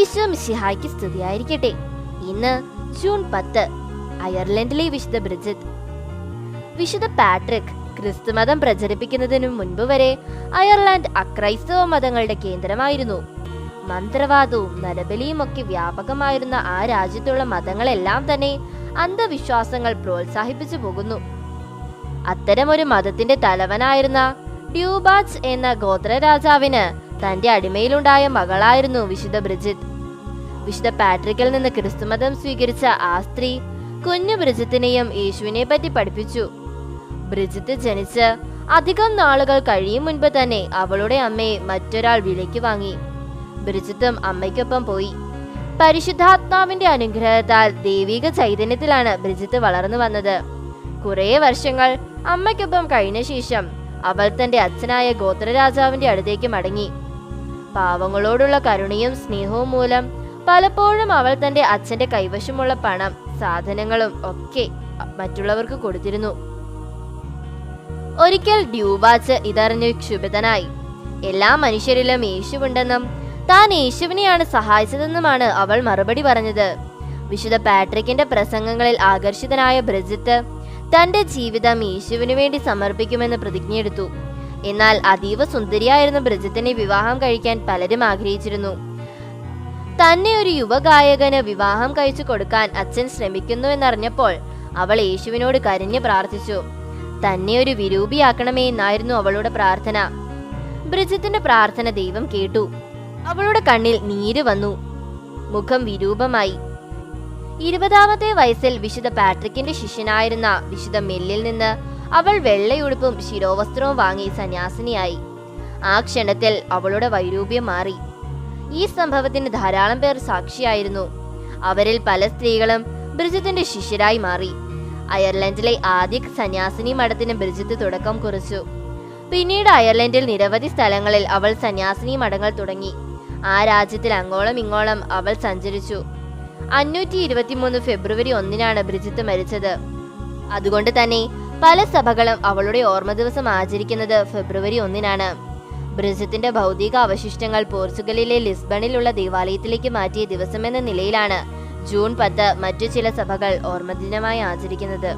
ഈശോ മിശിഹായ്ക്ക് സ്തുതിയായിരിക്കട്ടെ. ഇന്ന് ജൂൺ പത്ത് അയർലൻഡിലെ വിശുദ്ധ ബ്രിജിത്ത് വിശുദ്ധ പാട്രിക് ക്രിസ്തുമതം പ്രചരിപ്പിക്കുന്നതിനു മുൻപ് വരെ അയർലൻഡ് അക്രൈസ്തവ മതങ്ങളുടെ കേന്ദ്രമായിരുന്നു. മന്ത്രവാദവും നരബലിയും ഒക്കെ വ്യാപകമായിരുന്ന ആ രാജ്യത്തുള്ള മതങ്ങളെല്ലാം തന്നെ അന്ധവിശ്വാസങ്ങൾ പ്രോത്സാഹിപ്പിച്ചു പോകുന്നു. അത്തരമൊരു മതത്തിന്റെ തലവനായിരുന്ന ഡ്യൂബാച്ച് എന്ന ഗോത്രരാജാവിന് തന്റെ അടിമയിലുണ്ടായ മകളായിരുന്നു വിശുദ്ധ ബ്രിജിത്ത്. വിശുദ്ധ പാട്രിക്കിൽ നിന്ന് ക്രിസ്തുമതം സ്വീകരിച്ച ആ സ്ത്രീ കുഞ്ഞു ബ്രിജിത്തിനെയും യേശുവിനെ പറ്റി പഠിപ്പിച്ചു. ബ്രിജിത്ത് ജനിച്ച് അധികം നാളുകൾ കഴിയും മുൻപ് തന്നെ അവളുടെ അമ്മയെ മറ്റൊരാൾ വിലയ്ക്ക് വാങ്ങി. ബ്രിജിത്തും അമ്മയ്ക്കൊപ്പം പോയി. പരിശുദ്ധാത്മാവിന്റെ അനുഗ്രഹത്താൽ ദൈവിക ചൈതന്യത്തിലാണ് ബ്രിജിത്ത് വളർന്നു വന്നത്. കുറേ വർഷങ്ങൾ അമ്മയ്ക്കൊപ്പം കഴിഞ്ഞ ശേഷം അവൾ തന്റെ അച്ഛനായ ഗോത്രരാജാവിന്റെ അടുത്തേക്ക് മടങ്ങി. പാവങ്ങളോടുള്ള കരുണയും സ്നേഹവും മൂലം പലപ്പോഴും അവൾ തന്റെ അച്ഛന്റെ കൈവശമുള്ള പണം സാധനങ്ങളും ഒക്കെ മറ്റുള്ളവർക്ക് കൊടുത്തിരുന്നു. ഒരിക്കൽ ഡ്യൂബാച്ച് ഇതറിഞ്ഞ് ക്ഷുഭിതനായി എല്ലാ മനുഷ്യരിലും യേശുവുണ്ടെന്നും താൻ യേശുവിനെയാണ് സഹായിച്ചതെന്നുമാണ് അവൾ മറുപടി പറഞ്ഞത്. വിശുദ്ധ പാട്രിക്കിന്റെ പ്രസംഗങ്ങളിൽ ആകർഷിതനായ ബ്രജിത്ത് തന്റെ ജീവിതം യേശുവിനു വേണ്ടി സമർപ്പിക്കുമെന്ന് പ്രതിജ്ഞയെടുത്തു. എന്നാൽ അതീവ സുന്ദരിയായിരുന്ന ബ്രിജിത്തിനെ വിവാഹം കഴിക്കാൻ പലരും ആഗ്രഹിച്ചിരുന്നു. തന്നെ ഒരു യുവഗായകന് വിവാഹം കഴിച്ചു കൊടുക്കാൻ അച്ഛൻ ശ്രമിക്കുന്നു എന്നറിഞ്ഞപ്പോൾ അവൾ യേശുവിനോട് കരഞ്ഞു പ്രാർത്ഥിച്ചു. തന്നെ ഒരു വിരൂപിയാക്കണമേ എന്നായിരുന്നു അവളുടെ പ്രാർത്ഥന. ബ്രിജിത്തിന്റെ പ്രാർത്ഥന ദൈവം കേട്ടു. അവളുടെ കണ്ണിൽ നീര് വന്നു. മുഖം വിരൂപമായി. ഇരുപതാമത്തെ വയസ്സിൽ വിശുദ്ധ പാട്രിക്കിന്റെ ശിഷ്യനായിരുന്ന വിശുദ്ധ മെല്ലിൽ നിന്ന് അവൾ വെള്ളയുടുപ്പും ശിരോവസ്ത്രവും വാങ്ങി സന്യാസിനിയായി. ആ ക്ഷണത്തിൽ അവളുടെ വൈരൂപ്യം മാറി. ഈ സംഭവത്തിന് ധാരാളം പേർ സാക്ഷിയായിരുന്നു. അവരിൽ പല സ്ത്രീകളും ബ്രിജിത്തിന്റെ ശിഷ്യരായി മാറി. അയർലൻഡിലെ ആദ്യ സന്യാസിനി മഠത്തിന് ബ്രിജിത്ത് തുടക്കം കുറിച്ചു. പിന്നീട് അയർലൻഡിൽ നിരവധി സ്ഥലങ്ങളിൽ അവൾ സന്യാസിനി മഠങ്ങൾ തുടങ്ങി. ആ രാജ്യത്തിൽ അങ്ങോളം ഇങ്ങോളം അവൾ സഞ്ചരിച്ചു. അഞ്ഞൂറ്റി ഇരുപത്തിമൂന്ന് ഫെബ്രുവരി ഒന്നിനാണ് ബ്രിജിത്ത് മരിച്ചത്. അതുകൊണ്ട് തന്നെ പല സഭകളും അവളുടെ ഓർമ്മ ദിവസം ആചരിക്കുന്നത് ഫെബ്രുവരി ഒന്നിനാണ്. ബ്രിജിത്തിന്റെ ഭൗതിക അവശിഷ്ടങ്ങൾ പോർച്ചുഗലിലെ ലിസ്ബണിലുള്ള ദേവാലയത്തിലേക്ക് മാറ്റിയ ദിവസമെന്ന നിലയിലാണ് ജൂൺ പത്ത് മറ്റു ചില സഭകൾ ഓർമ്മദിനമായി ആചരിക്കുന്നത്.